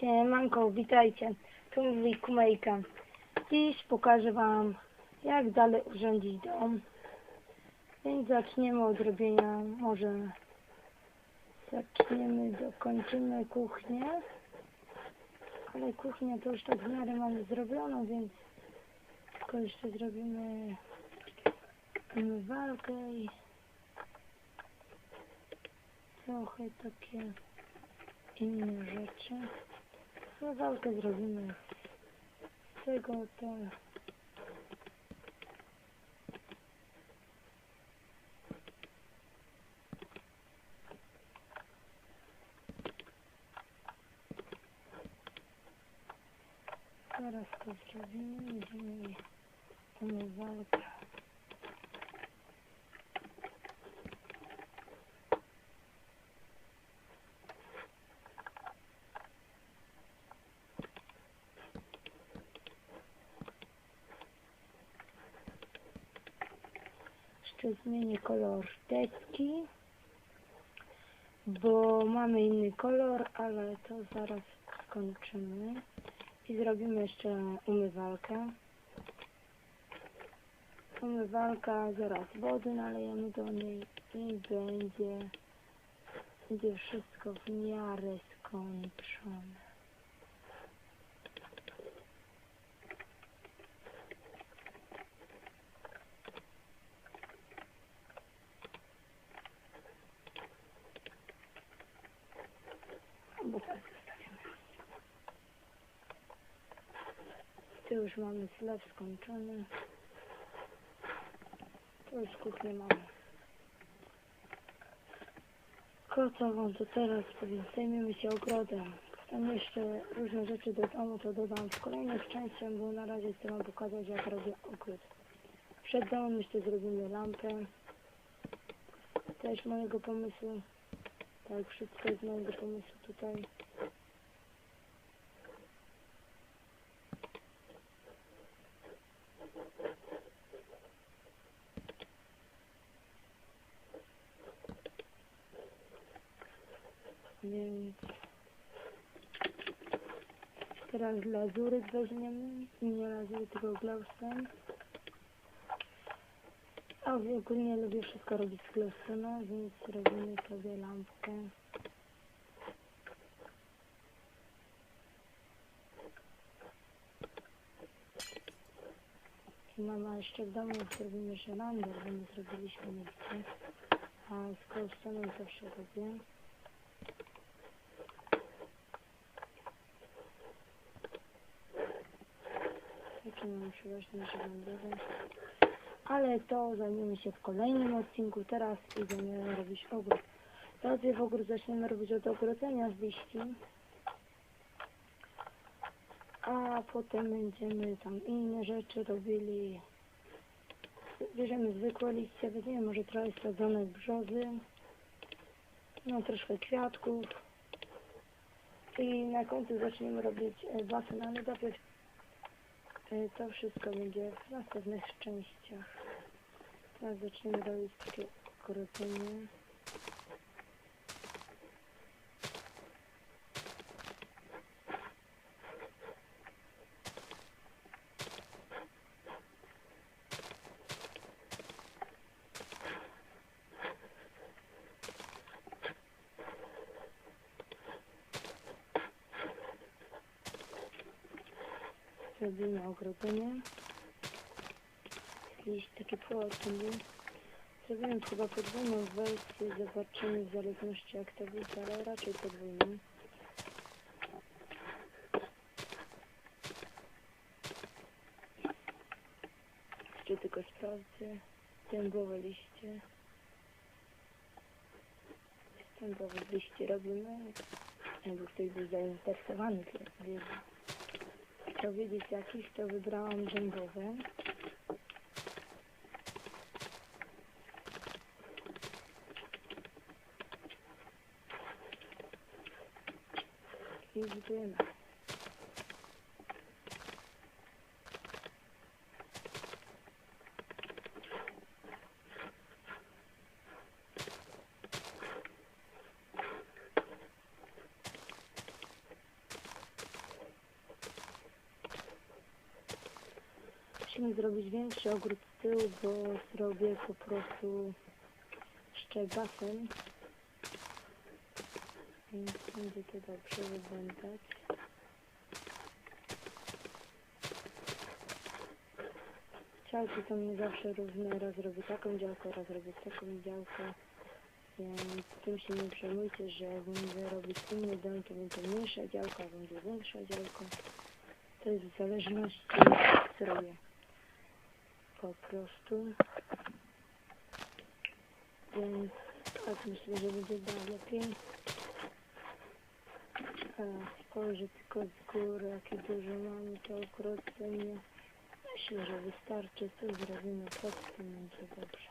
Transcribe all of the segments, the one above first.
Siemanko, witajcie. Tu mówi Kumejka. Dziś pokażę Wam, jak dalej urządzić dom. Więc zaczniemy od robienia, może zaczniemy, dokończymy kuchnię. Ale kuchnię to już tak w miarę mamy zrobioną, więc tylko jeszcze zrobimy umywalkę i trochę takie inne rzeczy. Umywalkę zrobimy z tego to Teraz to zrobimy, będziemy mieli umywalkę. Jeszcze zmienię kolor deski, bo mamy inny kolor, ale to zaraz skończymy. I zrobimy jeszcze umywalkę. Umywalka, zaraz wody nalejemy do niej i będzie, będzie wszystko w miarę skończone. Bo tak zostawimy. Tu już mamy zlew skończony. Tu już kuchnię mamy. Kotową to teraz sobie zajmiemy się ogrodem. Tam jeszcze różne rzeczy do domu to dodam w kolejnych częściach, bo na razie chcę wam pokazać jak robię ogród. Przed domem jeszcze zrobimy lampę. Też mojego pomysłu. Tak, wszystko jest mojego pomysłu tutaj. Więc teraz lazuryt weźmiemy. Nie lazuryt, tylko glowstone. A ogólnie lubię wszystko robić z glowstone'a, więc robimy sobie lampkę. Mama jeszcze w domu zrobimy lampę, bo my zrobiliśmy nigdzie. A z glowstone'em zawsze robię. Ale to zajmiemy się w kolejnym odcinku. Teraz idziemy robić ogród. Najpierw ogród zaczniemy robić od ogrodzenia z liści. A potem będziemy tam inne rzeczy robili. Bierzemy zwykłe liście, weźmiemy może trochę sadzonek brzozy. No troszkę kwiatków. I na końcu zaczniemy robić e, basen, ale najpierw To wszystko będzie w następnych częściach. Teraz zaczniemy robić takie ogrodzenie. Zrobimy ogrodzenie. Jakiś taki płot był. Zrobiłem chyba podwójną wersję, zobaczymy w zależności jak to wyjdzie, ale raczej podwójną. Jeszcze tylko sprawdzę dębowe liście. Dębowe liście robimy. Jakby ktoś był zainteresowany, to wie, chciał wiedzieć jakiś, to wybrałam dębowe. I budujemy. Musimy zrobić większy ogród z tyłu, bo zrobię po prostu jeszcze basen. Więc będzie to dobrze wyglądać. Działki są nie zawsze równe, raz robię taką działkę, raz robię taką działkę. Więc tym się nie przejmujcie, że jak będę robić inny dom, to będzie mniejsza działka, będzie większa działka. To jest w zależności co robię. Po prostu. Więc tak myślę, że będzie lepiej. Spojrzę tylko z góry, jakie dużo mamy to ogrodzenie. Myślę, że wystarczy. Co zrobimy pod tym będzie dobrze.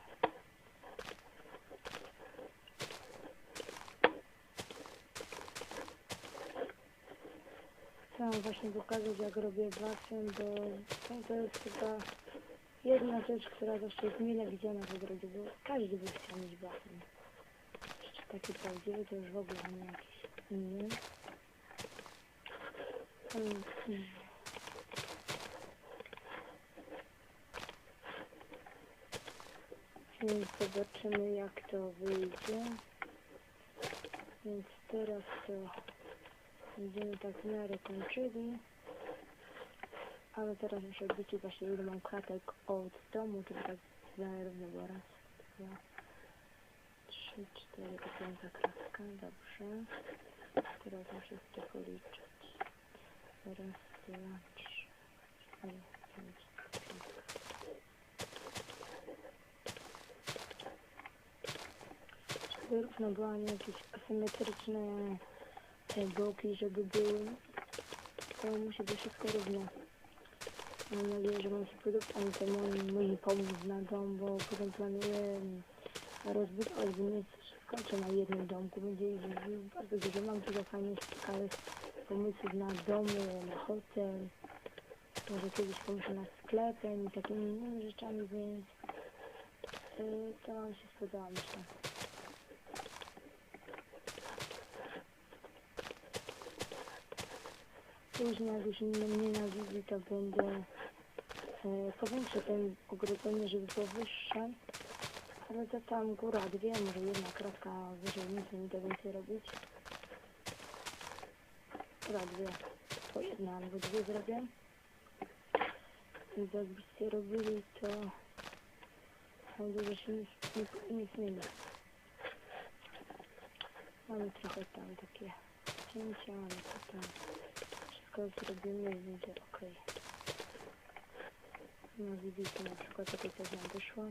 Chciałam właśnie pokazać jak robię basen, bo to jest chyba jedna rzecz, która zawsze jest mile widziana w ogrodzie, bo każdy by chciał mieć. Jeszcze taki prawdziwy to już w ogóle nie jakiś inny. Mm, mm. Więc zobaczymy jak to wyjdzie. Więc teraz to będziemy tak w miarę kończyli. Ale teraz muszę liczyć właśnie ile mam kratek od domu, żeby tak miarę równo raz, dwa, trzy, cztery, to piąta kratka, dobrze. Teraz muszę to policzyć. Raz, dwa, trzy, cztery, pięć. Żeby równo była nie jakieś asymetryczne bloki, żeby były. To musi być wszystko równo. Mam nadzieję, że Wam się podoba, a nie to mój, mój pomysł na dom, bo potem planuję bo nie skończę na jednym domku. Będzie ich bardzo dużo. Mam dużo fajnych, ciekawych pomysłów na domy, na hotel. Może kiedyś pomyślę na sklepem i takimi innymi rzeczami, więc yy, to Wam się spodoba, myślę. Później jak już mnie nienawidzi, to będę e, powiększę ten ogrodzenie, żeby było wyższe. Ale to tam góra dwie, może jedna kratka wyżej, nic nie będę więcej robić. Góra dwie, po jedna albo dwie zrobię. Więc jakbyście robili, to sądzę, że się nic, nic, nic nie da. Mamy trochę tam takie cięcia, ale to tam wszystko zrobimy i będzie ok. No widzicie na przykład takie coś nam wyszło.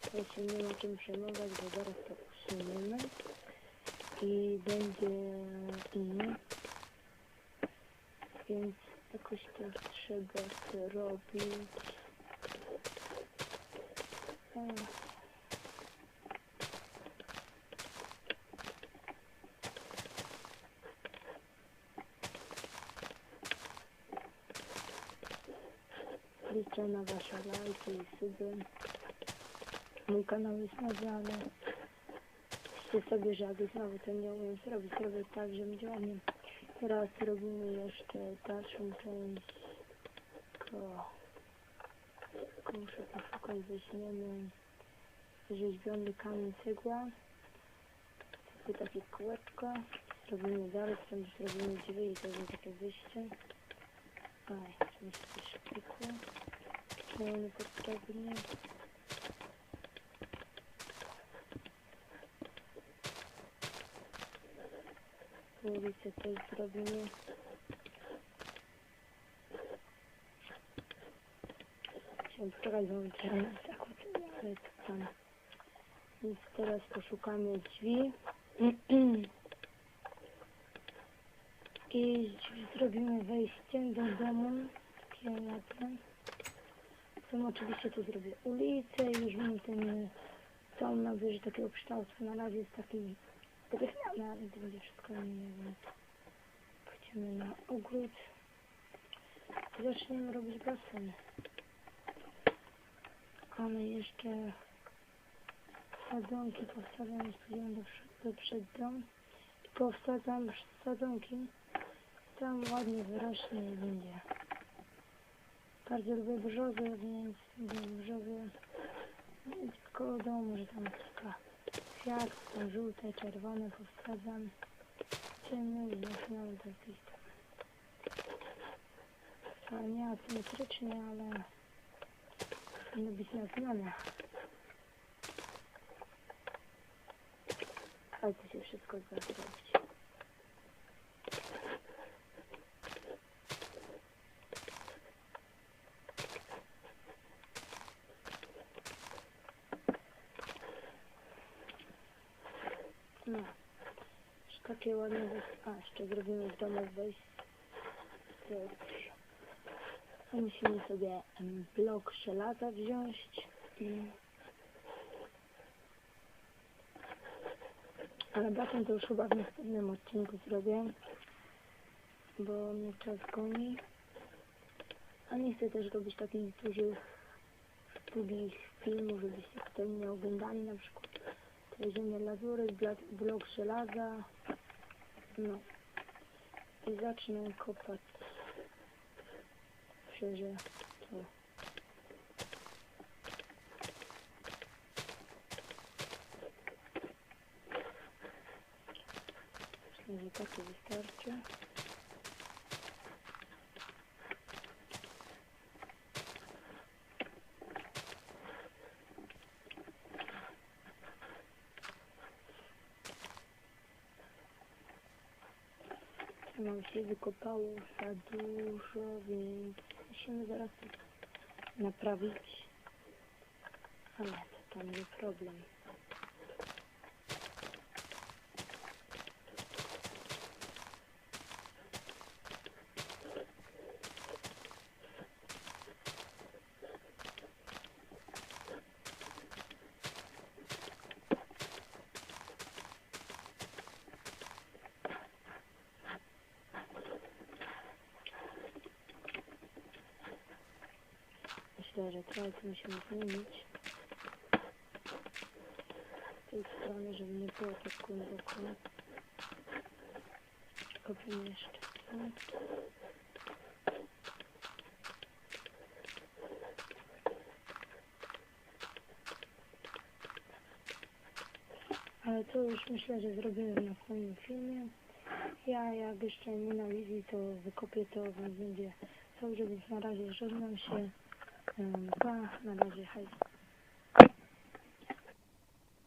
To się nie ma czym przejmować, bo zaraz to usuniemy i będzie inny. Więc jakoś to trzeba zrobić. Ech. Liczę na wasze lajki i suby. Mój kanał jest nagrany. Myślę sobie, że znowu to nie umiem zrobić, zrobię tak, że będzie umiem. Teraz robimy jeszcze dalszą część. Tylko muszę poszukać, weźmiemy rzeźbiony kamień cegła. Tu takie kółeczko. Robimy dalej, potem zrobimy drzwi i to będzie takie wyjście. Aj, coś klikło. Czemu niepotrzebnie? Ulicę też zrobimy. Chciałem mi teraz tak to tam. Więc teraz poszukamy drzwi. I zrobimy wejście do domu. Takie ładne. Potem oczywiście tu zrobię ulicę i już mam ten dom nabierze takiego kształtu. Na razie jest taki drewniany, ale to będzie wszystko inne, pójdziemy na ogród. Zaczniemy robić basen. Ale jeszcze sadzonki powstawiam, spójdziemy do, do przed dom. Powsadzam sadzonki. Tam ładnie wyrośnie i będzie Bardzo lubię brzozy, więc lubię brzozy. Koło domu, że tam kwiatów, tam żółte, czerwone powsadzam. Ciemne finale to jakieś tam. A nie asymetrycznie, ale powinno być na zmianę. Ale to się wszystko da zrobić. No. Już takie ładne. A, jeszcze zrobimy w domu wejście. Musimy sobie blok żelaza wziąć. I... Ale baton to już chyba w następnym odcinku zrobię. Bo mnie czas goni. A nie chcę też robić takich dużych, długich filmów, żebyście tutaj nie oglądali na przykład Weźmiemy lazury, blok żelaza. No. I zacznę kopać. Szczerze to. Myślę, że takie wystarczy. Mam się wykopało za dużo, więc musimy zaraz naprawić. Ale to tam nie problem. Myślę, że trochę to musimy zmienić. Z tej strony, żeby nie było tak głęboko. Kopiemy jeszcze tu. Ale to już myślę, że zrobimy w następnym filmie. Ja jak jeszcze nie na to wykopię to, więc będzie dobrze, więc na razie żegnam się. Em, Pa, na razie, hej.